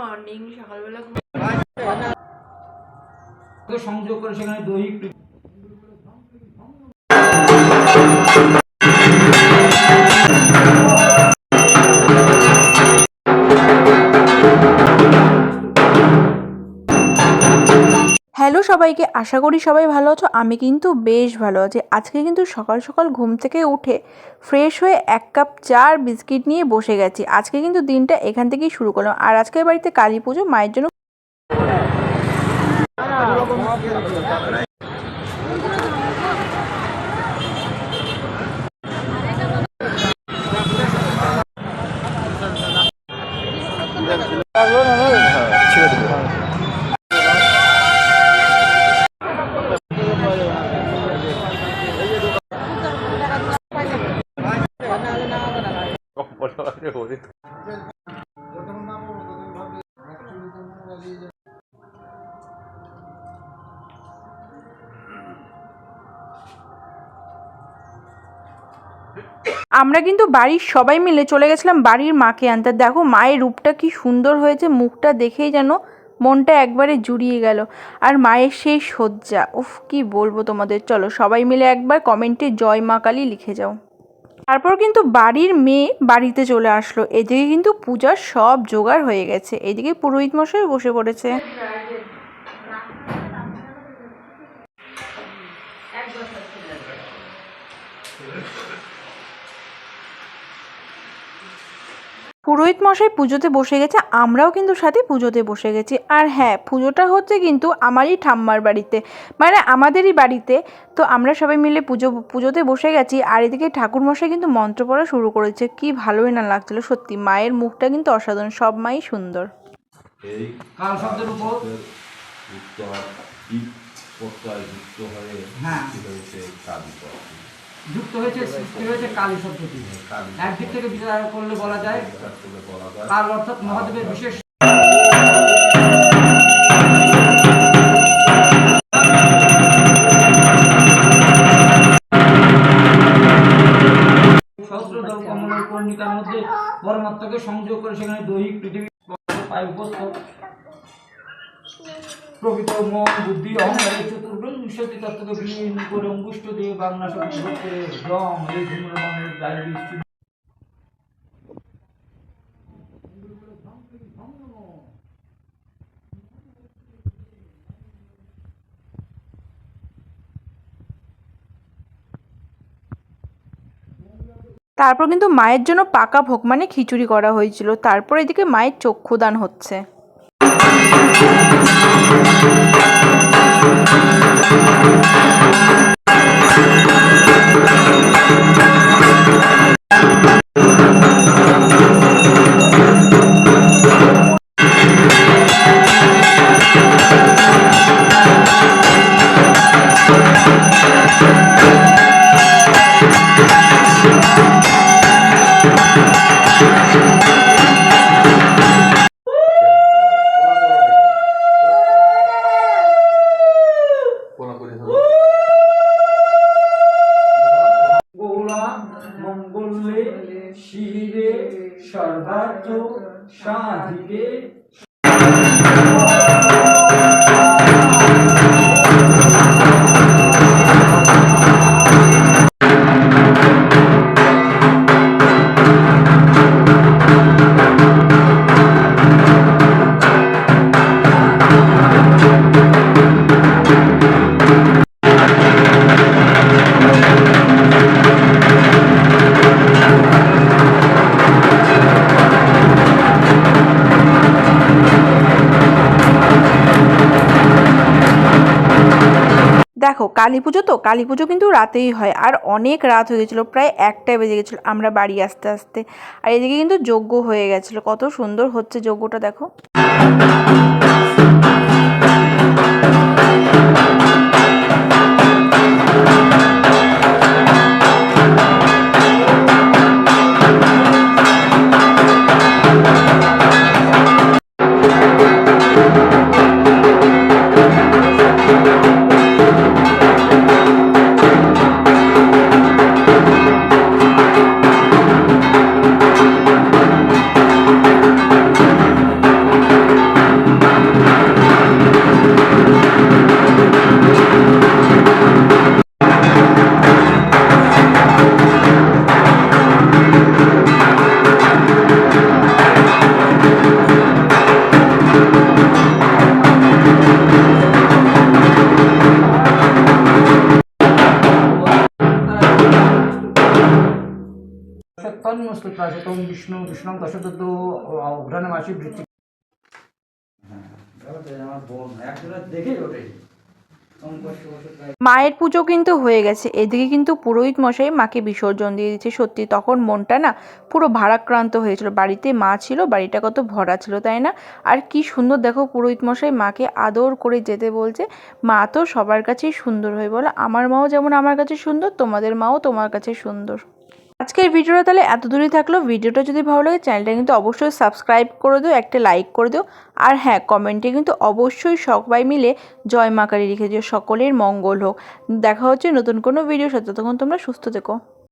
Morning সকালবেলা ঘুম সংযোগ করে সেখানে দৈহিক হ্যালো সবাইকে, আশা করি সবাই ভালো আছো। আমি কিন্তু বেশ ভালো আছি। আজকে কিন্তু সকাল সকাল ঘুম থেকে উঠে ফ্রেশ হয়ে এক কাপ চা আর বিস্কিট নিয়ে বসে গেছি। আজকে কিন্তু দিনটা এখান থেকেই শুরু করলাম। আর আজকের বাড়িতে কালী পুজো, মায়ের জন্য আমরা কিন্তু বাড়ির সবাই মিলে চলে গেছিলাম বাড়ির মাকে আনতে। দেখো মায়ের রূপটা কি সুন্দর হয়েছে, মুখটা দেখেই যেন মনটা একবারে জুড়িয়ে গেল। আর মায়ের সেই শয্যা, উফ, কি বলব তোমাদের? চলো সবাই মিলে একবার কমেন্টে জয় মা কালী লিখে যাও। তারপর কিন্তু বাড়ির মেয়ে বাড়িতে চলে আসলো। এদিকে কিন্তু পূজার সব জোগাড় হয়ে গেছে। এদিকে পুরোহিত মশাই বসে পড়েছে। পুরোহিত মশাই পুজোতে বসে গেছে আমরাও কিন্তু সাথে পুজোতে বসে গেছি। আর হ্যাঁ পুজোটা হচ্ছে কিন্তু আমারই ঠাম্মার বাড়িতে। মানে আমাদেরই বাড়িতে। তো আমরা সবাই মিলে পুজো পুজোতে বসে গেছি। আর এদিকে ঠাকুর মশাই কিন্তু মন্ত্র পড়া শুরু করেছে। কি ভালোই না লাগছিল সত্যি। মায়ের মুখটা কিন্তু অসাধারণ সব মাই সুন্দর। এই কাল শব্দের উপর? যুক্ত হয় যুক্ত হয়ে হ্যাঁ। হয়েছে সৃষ্টি হয়েছে কালী শব্দটি কালী একদিক থেকে বিচার করলে বলা যায় বলা যায় কাল অর্থাৎ মহাদেবের বিশেষ সহস্রদল কমলের কর্ণিকার মধ্যে পরমাত্মাকে সংযোগ করে সেখানে দৈহিক পৃথিবী পায় উপস্থ প্রকৃত মন, বুদ্ধি তত্ত্বকে করে দিয়ে বাংলা তারপর কিন্তু মায়ের জন্য পাকা ভোগ মানে খিচুড়ি করা হয়েছিল। তারপর এদিকে মায়ের চক্ষুদান হচ্ছে। কোলা মঙ্গলে শিরে সর্বার্থ সাধিকে দেখো, কালী পুজো তো, কালী পুজো কিন্তু রাতেই হয়। আর অনেক রাত হয়ে গেছিল, প্রায় একটাই বেজে গেছিল আমরা বাড়ি আসতে আসতে। আর এদিকে কিন্তু যজ্ঞ হয়ে গেছিল, কত সুন্দর হচ্ছে যজ্ঞটা দেখো। মায়ের পুজো কিন্তু হয়ে গেছে। এদিকে কিন্তু পুরোহিত মশাই মাকে বিসর্জন দিয়ে দিচ্ছে সত্যি তখন মনটা না পুরো ভারাক্রান্ত হয়েছিল। বাড়িতে মা ছিল, বাড়িটা কত ভরা ছিল, তাই না? আর কি সুন্দর দেখো পুরোহিত মশাই মাকে আদর করে যেতে বলছে। মা তো সবার কাছেই সুন্দর হয়ে বলো। আমার মাও যেমন আমার কাছে সুন্দর, তোমাদের মাও তোমার কাছে সুন্দর। আজকের ভিডিওটা তাহলে এত দূরই থাকল। ভিডিওটা যদি ভালো লাগে, চ্যানেলটা কিন্তু অবশ্যই সাবস্ক্রাইব করে দিও, একটা লাইক করে দিও। আর হ্যাঁ কমেন্টে কিন্তু অবশ্যই সবাই মিলে জয় মা কালী লিখে দিও। সকলের মঙ্গল হোক। দেখা হচ্ছে নতুন কোনো ভিডিওর সাথে। তখন তোমরা সুস্থ থেকো।